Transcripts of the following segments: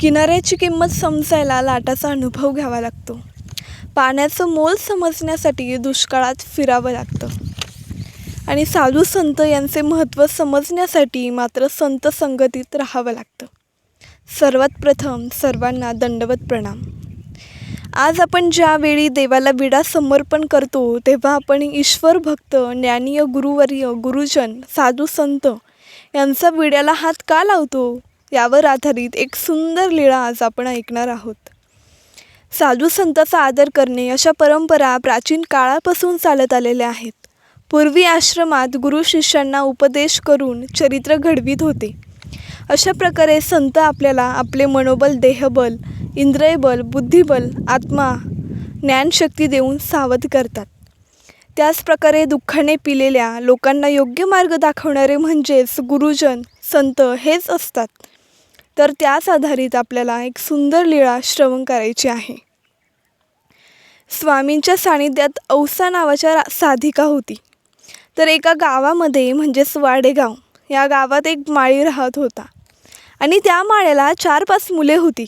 किनाऱ्याची किंमत समजायला लाटाचा अनुभव घ्यावा लागतो. पाण्याचं मोल समजण्यासाठी दुष्काळात फिरावं लागतं. आणि साधू संत यांचे महत्त्व समजण्यासाठी मात्र संत संगतीत राहावं लागतं. सर्वात प्रथम सर्वांना दंडवत प्रणाम. आज आपण ज्यावेळी देवाला विडा समर्पण करतो तेव्हा आपण ईश्वर भक्त ज्ञानीय गुरुवर्य गुरुजन साधू संत यांचा विड्याला हात का लावतो? यावर आधारित एक सुंदर लीळा आज आपण ऐकणार आहोत. साधू संतांचा आदर करणे अशा परंपरा प्राचीन काळापासून चालत आलेल्या आहेत. पूर्वी आश्रमात गुरु शिष्यांना उपदेश करून चरित्र घडवीत होते. अशा प्रकारे संत आपल्याला आपले मनोबल देहबल इंद्रियबल बुद्धिबल आत्मा ज्ञानशक्ती देऊन सावध करतात. त्याचप्रकारे दुःखाने पिलेल्या लोकांना योग्य मार्ग दाखवणारे म्हणजेच गुरुजन संत हेच असतात. तर त्याच आधारित आपल्याला एक सुंदर लीळा श्रवण करायची आहे. स्वामींच्या सानिध्यात औसा नावाच्या रा- साधिका होती. तर एका गावामध्ये म्हणजेच वाडेगाव या गावात एक माळी राहत होता. आणि त्या माळ्याला चार पाच मुले होती.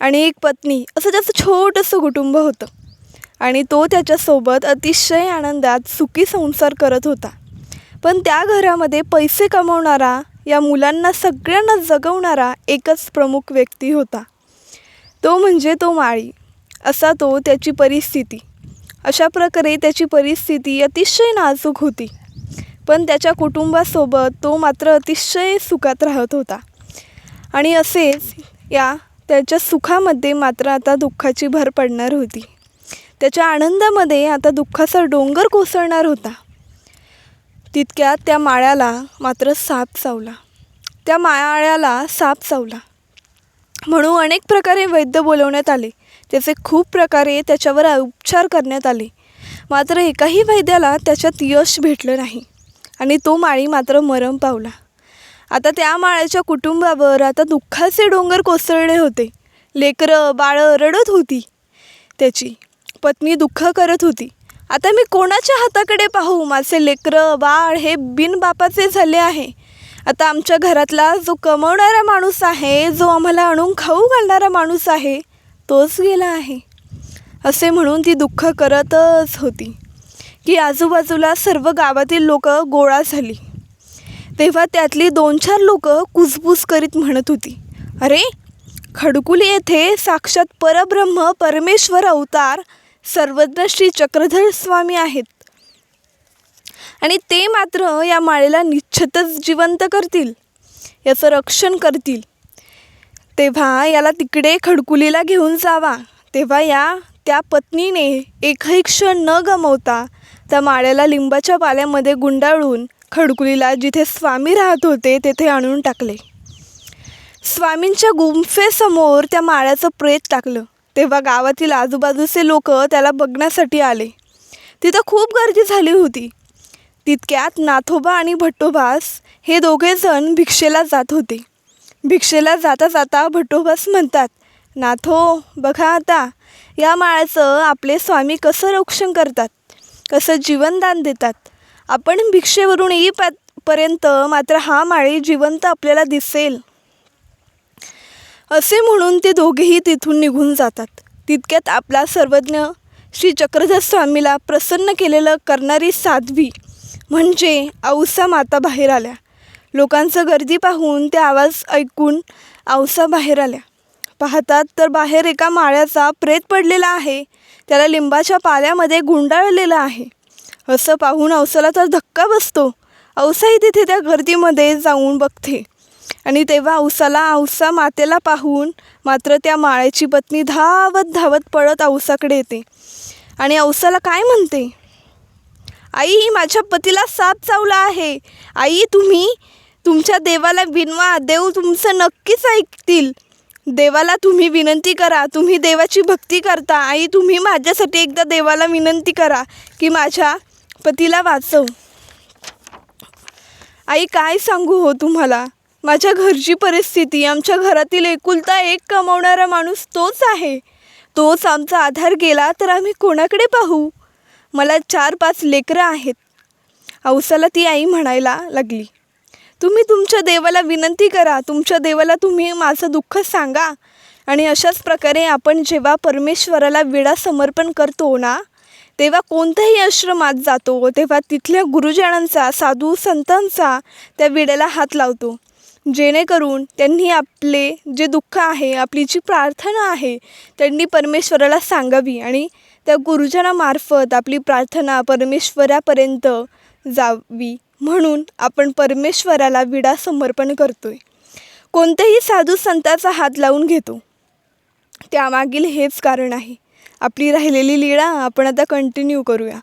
आणि एक पत्नी असं त्याचं छोटंसं कुटुंब होतं. आणि तो त्याच्यासोबत अतिशय आनंदात सुखी संसार करत होता. पण त्या घरामध्ये पैसे कमवणारा या मुलांना सगळ्यांना जगवणारा एकच प्रमुख व्यक्ती होता. तो म्हणजे तो माळी. असा तो त्याची परिस्थिती. अशा प्रकारे त्याची परिस्थिती अतिशय नाजूक होती. पण त्याच्या कुटुंबासोबत तो मात्र अतिशय सुखात राहत होता. आणि असेच या त्याच्या सुखामध्ये मात्र आता दुःखाची भर पडणार होती. त्याच्या आनंदामध्ये आता दुःखाचा डोंगर कोसळणार होता. तितक्यात त्या माळ्याला मात्र साप चावला. त्या माळ्याला साप चावला. म्हणून अनेक प्रकारे वैद्य बोलवण्यात आले. त्याचे खूप प्रकारे त्याच्यावर उपचार करण्यात आले. मात्र एकाही वैद्याला त्याच्यात यश भेटलं नाही आणि तो माळी मात्र मरण पावला. आता त्या माळ्याच्या कुटुंबावर आता दुःखाचे डोंगर कोसळले होते. लेकरं बाळं रडत होती त्याची. पत्नी दुःख करत होती. आता मी कोणाच्या हाताकडे पाहू? माझे लेकरं बाळ हे बिनबापाचे झाले आहे. आता आमच्या घरातला जो कमवणारा माणूस आहे जो आम्हाला आणून खाऊ घालणारा माणूस आहे तोच गेला आहे. असे म्हणून ती दुःख करतच होती. की आजूबाजूला सर्व गावातील लोक गोळा झाली. तेव्हा त्यातली दोन चार लोक कुजबूज करीत म्हणत होती. अरे खडकुली येथे साक्षात परब्रह्म परमेश्वर अवतार सर्वज्ञ श्री चक्रधर स्वामी आहेत. आणि ते मात्र या माळेला निश्चितच जिवंत करतील याचं रक्षण करतील. तेव्हा याला तिकडे खडकुलीला घेऊन जावा. तेव्हा या त्या पत्नीने एकही क्षण न गमवता त्या माळ्याला लिंबाच्या पाल्यामध्ये गुंडाळून खडकुलीला जिथे स्वामी राहत होते तेथे आणून टाकले. स्वामींच्या गुंफेसमोर त्या माळ्याचं प्रेत टाकलं. तेव्हा गावातील आजूबाजूचे लोक त्याला बघण्यासाठी आले. तिथं खूप गर्दी झाली होती. तितक्यात नाथोबा आणि भट्टोबास हे दोघेजण भिक्षेला जात होते. भिक्षेला जाता जाता भट्टोबास म्हणतात नाथो बघा आता या माळ्याचं आपले स्वामी कसं रक्षण करतात कसं जीवनदान देतात. आपण भिक्षेवरून येईपर्यंत मात्र हा माळी जिवंत आपल्याला दिसेल. असे म्हणून ते दोघेही तिथून निघून जातात. तितक्यात आपला सर्वज्ञ श्री चक्रधर स्वामीला प्रसन्न केलेलं करणारी साध्वी म्हणजे औसा माता बाहेर आल्या. लोकांचं गर्दी पाहून त्या आवाज ऐकून औसा बाहेर आल्या. पाहतात तर बाहेर एका माळ्याचा प्रेत पडलेला आहे. त्याला लिंबाच्या पाल्यामध्ये गुंडाळलेलं आहे. असं पाहून औसाला तर धक्का बसतो. औसाही तिथे त्या गर्दीमध्ये जाऊन बघते. आणि तेव्हा औसाला औसा मातेला पाहून मात्र त्या माळ्याची पत्नी धावत धावत पळत औसाकडे येते. आणि औसाला काय म्हणते? आई माझ्या पतीला साप चावला आहे. आई तुम्ही तुमच्या देवाला विनवा. देव तुमचं नक्कीच ऐकतील. देवाला तुम्ही विनंती करा. तुम्ही देवाची भक्ती करता. आई तुम्ही माझ्यासाठी एकदा देवाला विनंती करा की माझ्या पतीला वाचव. आई काय सांगू हो तुम्हाला? माझ्या घरची परिस्थिती आमच्या घरातील एकुलता एक कमावणारा माणूस तोच आहे. तोच आमचा आधार गेला तर आम्ही कोणाकडे पाहू? मला चार पाच लेकरं आहेत. औसाला ती आई म्हणायला लागली तुम्ही तुमच्या देवाला विनंती करा. तुमच्या देवाला तुम्ही माझं दुःख सांगा. आणि अशाच प्रकारे आपण जेव्हा परमेश्वराला विडा समर्पण करतो ना तेव्हा कोणत्याही आश्रमात जातो. तेव्हा तिथल्या गुरुजनांचा साधू संतांचा त्या विड्याला हात लावतो. जेणेकरून त्यांनी आपले जे दुःख आहे आपली जी प्रार्थना आहे त्यांनी परमेश्वराला सांगावी आणि त्या गुरुजनामार्फत आपली प्रार्थना परमेश्वरापर्यंत जावी म्हणून आपण परमेश्वराला विडा समर्पण करतो आहे कोणत्याही साधू संताचा हात लावून घेतो त्यामागील हेच कारण आहे. आपली राहिलेली लीळा आपण आता कंटिन्यू करूया.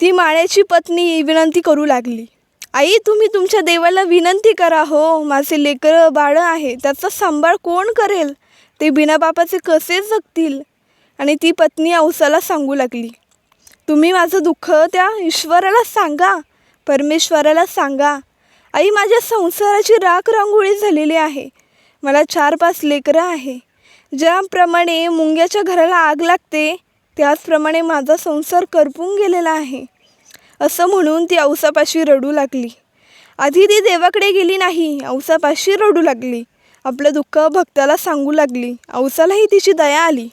ती माळ्याची पत्नी विनंती करू लागली. आई तुम्ही तुमच्या देवाला विनंती करा हो. माझे लेकरं बाळं आहे त्याचा सांभाळ कोण करेल? ते बिना बापाचे कसे जगतील? आणि ती पत्नी औसाला सांगू लागली तुम्ही माझं दुःख त्या ईश्वराला सांगा परमेश्वराला सांगा. आई माझ्या संसाराची राख रांगोळी झालेली आहे. मला चार पाच लेकरं आहे. ज्याप्रमाणे मुंग्याच्या घराला आग लागते त्याचप्रमाणे माझा संसार करपून गेलेला आहे. असं म्हणून ती औसापाशी रडू लागली. आधी ती देवाकडे गेली नाही औसापाशी रडू लागली. आपलं दुःख भक्ताला सांगू लागली. औसालाही तिची दया आली.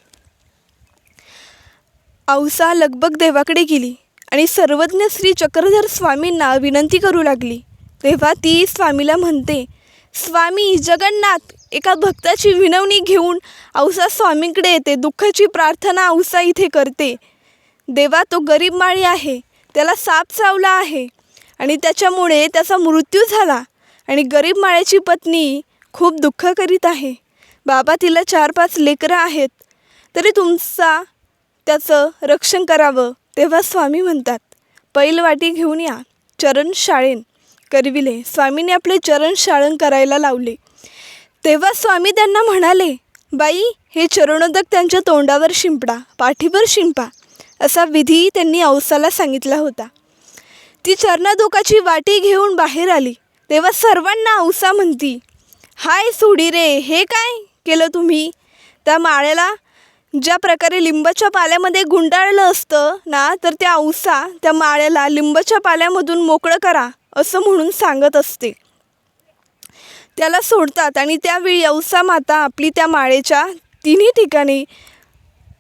औसा लगबग देवाकडे गेली आणि सर्वज्ञ श्री चक्रधर स्वामींना विनंती करू लागली. तेव्हा ती स्वामीला म्हणते स्वामी जगन्नाथ एका भक्ताची विनवणी घेऊन औसा स्वामींकडे येते. दुःखाची प्रार्थना औसा इथे करते. देवा तो गरीब माळी आहे. त्याला साप चावला आहे. आणि त्याच्यामुळे त्याचा मृत्यू झाला. आणि गरीब माळ्याची पत्नी खूप दुःख करीत आहे. बाबा तिला चार पाच लेकरं आहेत. तरी तुमचा त्याचं रक्षण करावं तेव्हा स्वामी म्हणतात. पैलवाटी घेऊन या. चरण शाळेन. करविले. स्वामीने आपले चरण शाळण करायला लावले. तेव्हा स्वामी त्यांना म्हणाले बाई हे चरणोदक त्यांच्या तोंडावर शिंपडा पाठीवर शिंपा. असा विधी त्यांनी औसाला सांगितला होता. ती चरणदुखाची वाटी घेऊन बाहेर आली. तेव्हा सर्वांना औसा म्हणती हाय सोडी रे हे काय केलं तुम्ही? त्या माळ्याला ज्या प्रकारे लिंबाच्या पाल्यामध्ये गुंडाळलं असतं ना तर त्या औसा त्या माळ्याला लिंबाच्या पाल्यामधून मोकळं करा असं म्हणून सांगत असते. त्याला सोडतात आणि त्यावेळी औसा माता आपली त्या माळेच्या तिन्ही ठिकाणी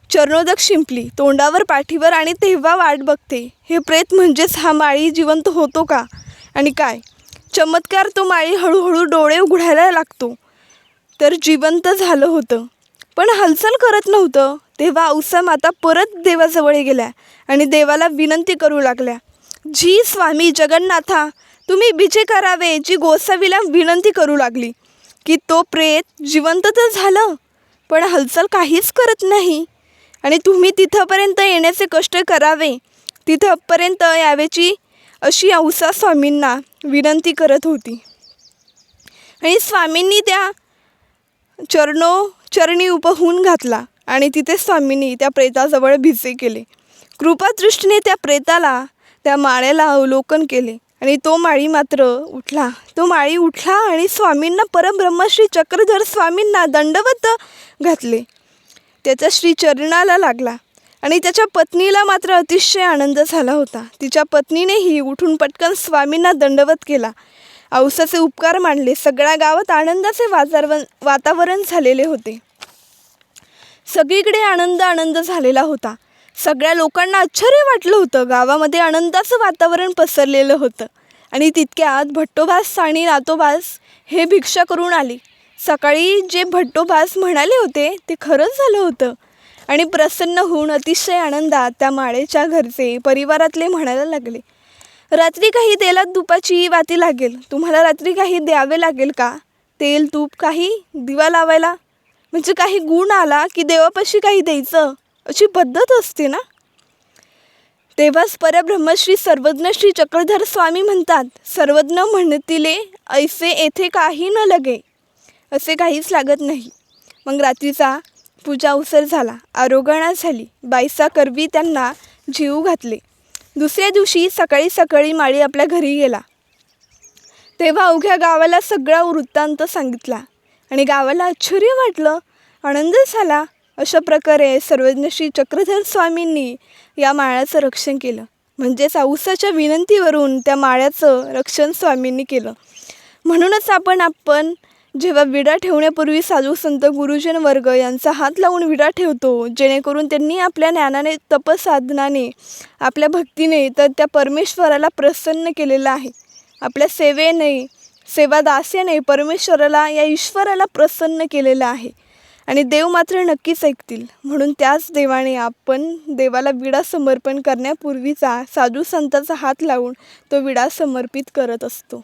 चरणोदक शिंपली तोंडावर पाठीवर आणि तेव्हा वाट बघते. हे प्रेत म्हणजेच हा माळी जिवंत होतो का? आणि काय? चमत्कार तो माळी हळूहळू डोळे उघडायला लागतो. तर जिवंत झालं होतं. पण हालचाल करत नव्हतं. तेव्हा औसा माता परत देवाजवळ गेल्या आणि देवाला विनंती करू लागल्या. जी स्वामी जगन्नाथा तुम्ही बिजे करावे जी गोसावीला विनंती करू लागली की तो प्रेत जिवंत तर झालं पण हालचाल काहीच करत नाही. आणि तुम्ही तिथंपर्यंत येण्याचे कष्ट करावे. तिथंपर्यंत यावेची अशी औसा स्वामींना विनंती करत होती. आणि स्वामींनी त्या चरणो चरणी उपहून घातला आणि तिथे स्वामींनी त्या प्रेताजवळ भिसे केले. कृपादृष्टीने त्या प्रेताला त्या माळ्याला अवलोकन केले आणि तो माळी मात्र उठला. तो माळी उठला आणि स्वामींना परब्रह्मश्री चक्रधर स्वामींना दंडवत घातले. त्याचा श्री चरणाला लागला. आणि त्याच्या पत्नीला मात्र अतिशय आनंद झाला होता. तिच्या पत्नीनेही उठून पटकन स्वामींना दंडवत केला. औसाचे उपकार मांडले सगळ्या गावात आनंदाचे वाजारवन वातावरण झालेले होते. सगळीकडे आनंद आनंद झालेला होता. सगळ्या लोकांना आश्चर्य वाटलं होतं. गावामध्ये आनंदाचं वातावरण पसरलेलं होतं. आणि तितक्यात भट्टोभास आणि नातोबास हे भिक्षा करून आली. सकाळी जे भट्टोबास म्हणाले होते ते खरंच झालं होतं. आणि प्रसन्न होऊन अतिशय आनंदात त्या माळेच्या घरचे परिवारातले म्हणायला लागले रात्री काही तेलात तुपाची वाती लागेल. तुम्हाला रात्री काही द्यावे लागेल का? तेल तूप काही? दिवा लावायला? म्हणजे काही गुण आला की देवापाशी काही द्यायचं? अशी पद्धत असते ना? तेव्हाच परब्रह्मश्री सर्वज्ञ श्री चक्रधर स्वामी म्हणतात सर्वज्ञ म्हणतिले ऐसे येथे काही न लगे. असे काहीच लागत नाही. मग रात्रीचा पूजा अवसर झाला. आरोगणा झाली. बायसा करवी त्यांना जीव घातले. दुसऱ्या दिवशी सकाळी सकाळी माळी आपल्या घरी गेला. तेव्हा अवघ्या गावाला सगळा वृत्तांत सांगितला. आणि गावाला आश्चर्य वाटलं. आनंद झाला. अशा प्रकारे सर्वज्ञश्री चक्रधर स्वामींनी या माळ्याचं रक्षण केलं. म्हणजेच औसाच्या विनंतीवरून त्या माळ्याचं रक्षण स्वामींनी केलं. म्हणूनच आपण आपण जेव्हा विडा ठेवण्यापूर्वी साधू संत गुरुजन वर्ग यांचा हात लावून विडा ठेवतो जेणेकरून त्यांनी आपल्या ज्ञानाने तपसाधनाने आपल्या भक्तीने तर त्या परमेश्वराला प्रसन्न केलेलं आहे. आपल्या सेवेने सेवादास्याने परमेश्वराला या ईश्वराला प्रसन्न केलेलं आहे. आणि देव मात्र नक्कीच ऐकतील. म्हणून त्याच देवाने आपण देवाला विडा समर्पण करण्यापूर्वीचा साधू संताचा हात लावून तो विडा समर्पित करत असतो.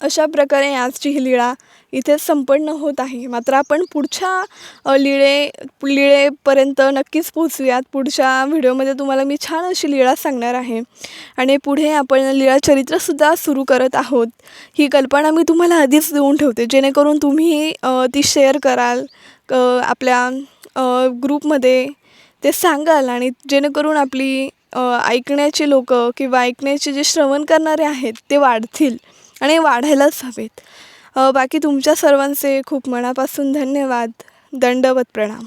अशा प्रकारे आजची ही लीळा इथे संपन्न होत आहे. मात्र आपण पुढच्या लिळे लीळे लीळेपर्यंत नक्कीच पोचूयात पुढच्या व्हिडिओमध्ये तुम्हाला मी छान अशी लीळा सांगणार आहे. आणि पुढे आपण लीळा चरित्रसुद्धा सुरू करत आहोत. ही कल्पना मी तुम्हाला आधीच देऊन ठेवते. जेणेकरून तुम्ही ती शेअर कराल क आपल्या ग्रुपमध्ये ते सांगाल आणि जेणेकरून आपली ऐकण्याचे लोक किंवा ऐकण्याचे जे श्रवण करणारे आहेत ते वाढतील. आणि वाढायलाच हवेत. बाकी तुमच्या सर्वांचे खूप मनापासून धन्यवाद. दंडवत प्रणाम.